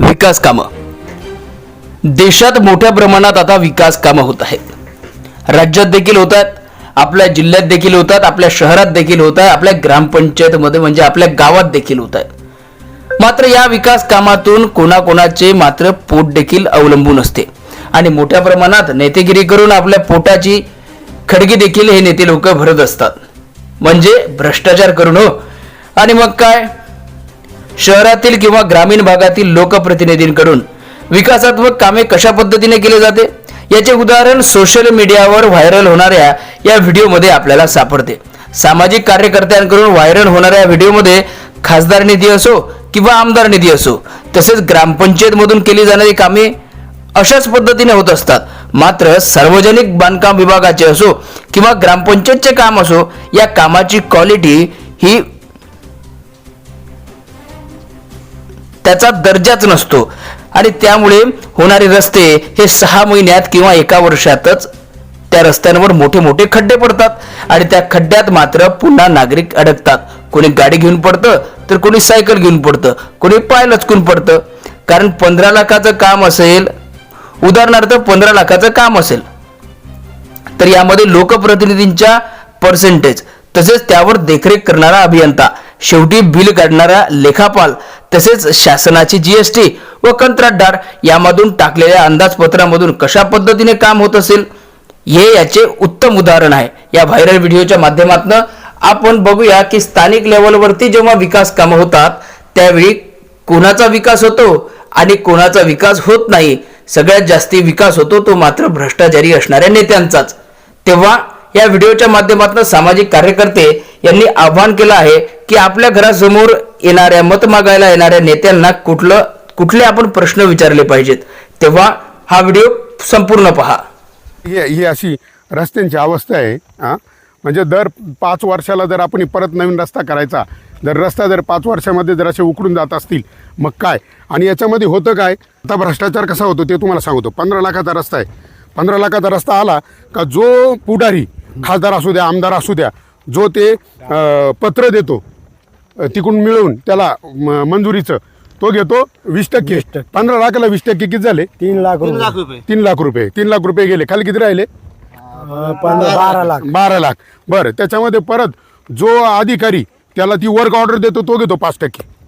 विकास कामं. देशात मोठ्या प्रमाणात आता विकास कामं होत आहेत. राज्यात देखील होत आहेत आपल्या जिल्ह्यात देखील होतात आपल्या शहरात देखील होत आहे आपल्या ग्रामपंचायतमध्ये म्हणजे आपल्या गावात देखील होत आहे मात्र या विकास कामातून कोणाकोणाचे मात्र पोट देखील अवलंबून असते. आणि मोठ्या प्रमाणात नेतेगिरी करून आपल्या पोटाची खडगी देखील हे नेते लोक भरत असतात. म्हणजे भ्रष्टाचार करून हो आणि मग काय? शहरातील किंवा ग्रामीण भागातील लोकप्रतिनिधींकडून विकासात्मक कामे कशा पद्धतीने केले जाते? याचे उदाहरण सोशल मीडियावर व्हायरल होणाऱ्या या व्हिडिओमध्ये आपल्याला सापडते. सामाजिक कार्यकर्त्यांकडून व्हायरल होणाऱ्या व्हिडिओमध्ये खासदार निधी असो किंवा आमदार निधी असो तसेच ग्रामपंचायतमधून केली जाणारी कामे अशाच पद्धतीने होत असतात. मात्र सार्वजनिक बांधकाम विभागाचे असो किंवा ग्रामपंचायतचे काम असो या कामाची क्वालिटी ही त्याचा दर्जाच नसतो. आणि त्यामुळे होणारे रस्ते हे सहा महिन्यात किंवा एका वर्षातच त्या रस्त्यांवर मोठे मोठे खड्डे पडतात. आणि त्या खड्ड्यात मात्र पुन्हा नागरिक अडकतात. कोणी गाडी घेऊन पडतं तर कोणी सायकल घेऊन पडतं कोणी पाय लचकून पडतं. कारण पंधरा लाखाचं काम असेल उदाहरणार्थ पंधरा लाखाचं काम असेल तर यामध्ये लोकप्रतिनिधींच्या पर्सेंटेज तसेच त्यावर देखरेख करणारा अभियंता शेवटी बिल काढणारा लेखापाल तसेच शासनाची जीएसटी व कंत्राटदार यामधून टाकलेल्या अंदाजपत्रामधून कशा पद्धतीने काम होत असेल हे याचे उत्तम उदाहरण आहे. या व्हायरल व्हिडिओच्या माध्यमातून आपण बघूया की स्थानिक लेवलवरती जेव्हा विकास कामं होतात त्यावेळी कोणाचा विकास होतो आणि कोणाचा विकास होत नाही. सगळ्यात जास्ती विकास होतो तो मात्र भ्रष्टाचारी असणाऱ्या नेत्यांचाच. तेव्हा या व्हिडिओच्या माध्यमातून सामाजिक कार्यकर्ते यांनी आवाहन केलं आहे की आपल्या घरासमोर येणाऱ्या मत मागायला येणाऱ्या नेत्यांना कुठलं कुठले आपण प्रश्न विचारले पाहिजेत तेव्हा हा व्हिडिओ संपूर्ण पहा. ही ही अशी रस्त्यांची अवस्था आहे हां. म्हणजे दर पाच वर्षाला जर आपण परत नवीन रस्ता करायचा जर रस्ता जर पाच वर्षामध्ये जर असे उकडून जात असतील मग काय? आणि याच्यामध्ये होतं काय? आता भ्रष्टाचार कसा होतो ते तुम्हाला सांगतो. पंधरा लाखाचा रस्ता आहे. पंधरा लाखाचा रस्ता आला का जो पुढारी खासदार असू द्या आमदार असू द्या जो ते पत्र देतो तिकडून मिळवून त्याला म- मंजुरीचं तो घेतो वीस टक्के. पंधरा लाखाला वीस टक्के किती झाले? तीन लाख तीन रुपये. लाख रुपये. तीन लाख रुपये. तीन लाख रुपये गेले. खाली किती राहिले? अं, पंधरा बारा लाख. बारा लाख. बरं त्याच्यामध्ये परत जो अधिकारी त्याला ती वर्क ऑर्डर देतो तो घेतो पाच टक्के.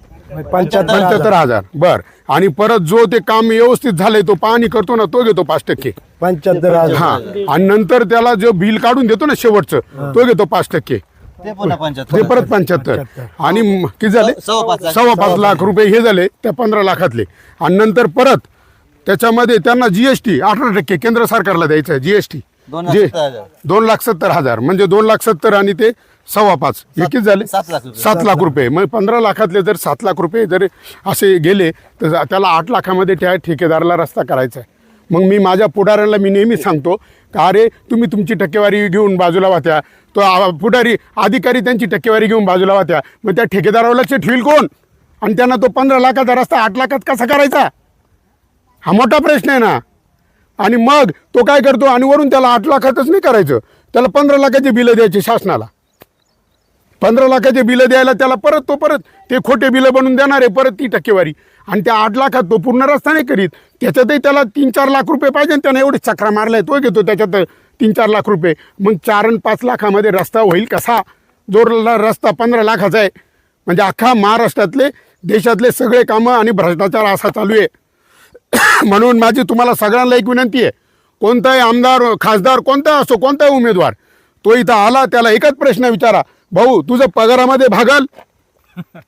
पंच्याहत्तर पंच्याहत्तर हजार. हजार. बर. आणि परत जो ते काम व्यवस्थित झालंय तो पाहणी करतो ना तो घेतो पाच टक्के. पंच्याहत्तर हजार. हा. आणि नंतर त्याला जो बिल काढून देतो ना शेवटचं तो घेतो पाच टक्के. ते पुन्हा ते पंच्याहत्तर परत पंच्याहत्तर. आणि म- किती झाले? सव्वा पाच लाख. सव्वा पाच लाख रुपये हे झाले त्या पंधरा लाखातले. आणि नंतर परत त्याच्यामध्ये त्यांना जीएसटी अठरा टक्के केंद्र सरकारला द्यायचं आहे जीएसटी दोन लाख सत्तर हजार. दोन लाख सत्तर हजार. म्हणजे दोन लाख सत्तर आणि ते सव्वा पाच. हे किती झाले? सात लाख रुपये. सात लाख रुपये. मग पंधरा लाखातले जर सात लाख रुपये जर असे गेले तर त्याला आठ लाखामध्ये त्या ठेकेदाराला रस्ता करायचा आहे. मग मी माझ्या पुढाऱ्याला मी नेहमीच सांगतो का अरे तुम्ही तुमची टक्केवारी घेऊन बाजूला वाहत्या तो पुढारी अधिकारी त्यांची टक्केवारी घेऊन बाजूला वाहत्या मग त्या ठेकेदारावर ठेवील कोण? आणि त्यांना तो पंधरा लाखाचा रस्ता आठ लाखात कसा करायचा? हा मोठा प्रश्न आहे ना. आणि मग तो काय करतो? आणि वरून त्याला आठ लाखातच नाही करायचं. त्याला पंधरा लाखाची बिलं द्यायची शासनाला. पंधरा लाखाचे बिलं द्यायला त्याला परत तो परत ते खोटे बिलं बनवून देणार आहे परत ती टक्केवारी. आणि त्या आठ लाखात तो पूर्ण रस्ता नाही करीत. त्याच्यातही त्याला तीन चार लाख रुपये पाहिजे आणि त्याने एवढे चक्रा मारलाय तो घेतो त्याच्यात तीन चार लाख रुपये. मग चार आणि पाच लाखामध्ये रस्ता होईल कसा? जो रस्ता पंधरा लाखाचा आहे. म्हणजे अख्खा महाराष्ट्रातले देशातले सगळे कामं आणि भ्रष्टाचार असा चालू आहे. म्हणून माझी तुम्हाला सगळ्यांना एक विनंती आहे. कोणताही आमदार खासदार कोणता असो कोणताही उमेदवार तो इथं आला त्याला एकच प्रश्न विचारा. भाऊ तुझं पगारामध्ये भागल?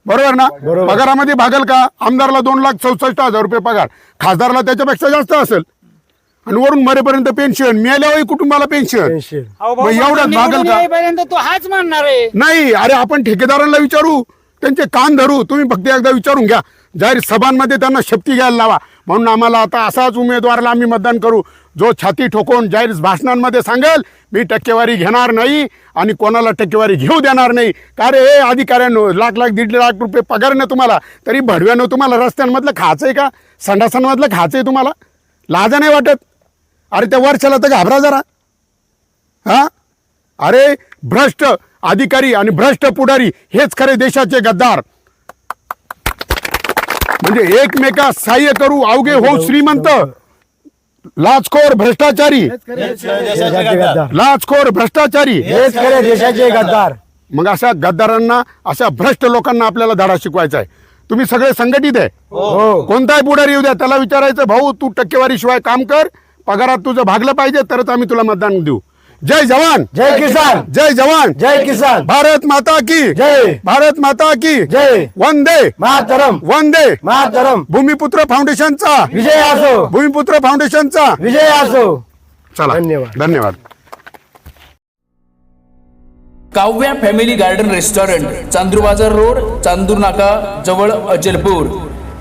बरोबर ना? पगारामध्ये भागल का? आमदारला दोन लाख चौसष्ट हजार रुपये पगार. खासदारला त्याच्यापेक्षा जास्त असेल. आणि वरून मरेपर्यंत पेन्शन मिळाल्यावर कुटुंबाला पेन्शन मग एवढंच भागल का? पर्यंत तो हाच म्हणणार आहे. नाही अरे आपण ठेकेदारांना विचारू. त्यांचे कान धरू तुम्ही फक्त एकदा विचारून घ्या. जाहीर सभांमध्ये त्यांना शक्ती घ्यायला लावा. म्हणून आम्हाला आता असाच उमेदवाराला आम्ही मतदान करू. जो छाती ठोकून जाहीर भाषणांमध्ये सांगेल मी टक्केवारी घेणार नाही आणि कोणाला टक्केवारी घेऊ देणार नाही. का रे हे अधिकाऱ्यांनो लाख लाख दीड लाख रुपये पगार ना तुम्हाला. तरी भडव्यानं तुम्हाला रस्त्यांमधलं खायचं आहे का? संडासांमधलं खायचं आहे तुम्हाला? लाजा नाही वाटत? अरे त्या वर्षाला तर घाबरा जरा. हा? अरे भ्रष्ट. अधिकारी आणि भ्रष्ट पुढारी हेच खरे देशाचे गद्दार. म्हणजे एकमेकास सहाय्य करू अवघे हो श्रीमंत. लाचखोर भ्रष्टाचारी. देशाचे गद्दार. लाचखोर भ्रष्टाचारी. हेच खरे देशाचे गद्दार. मग अशा गद्दारांना अशा भ्रष्ट लोकांना आपल्याला धडा शिकवायचा आहे. तुम्ही सगळे संघटित आहे. हो. कोणताही पुढारी येऊ द्या त्याला विचारायचं भाऊ तू टक्केवारी शिवाय काम कर. पगारात तुझं भागलं पाहिजे तरच आम्ही तुला मतदान देऊ. जय जवान। जय किसान। जय जवान। जय किसान। भारत माता की। जय। भारत माता की। जय। वंदे। मातरम। वंदे। मातरम। भूमिपुत्र फाउंडेशनचा। विजय असो। भूमिपुत्र फाउंडेशनचा। विजय असो। चला धन्यवाद. धन्यवाद. Kavya family garden restaurant Chandur Bazar road Chandur नाका जवळ अचलपूर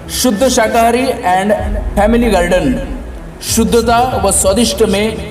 शुद्ध शाकाहारी अँड फॅमिली गार्डन. शुद्धता व स्वादिष्ट मे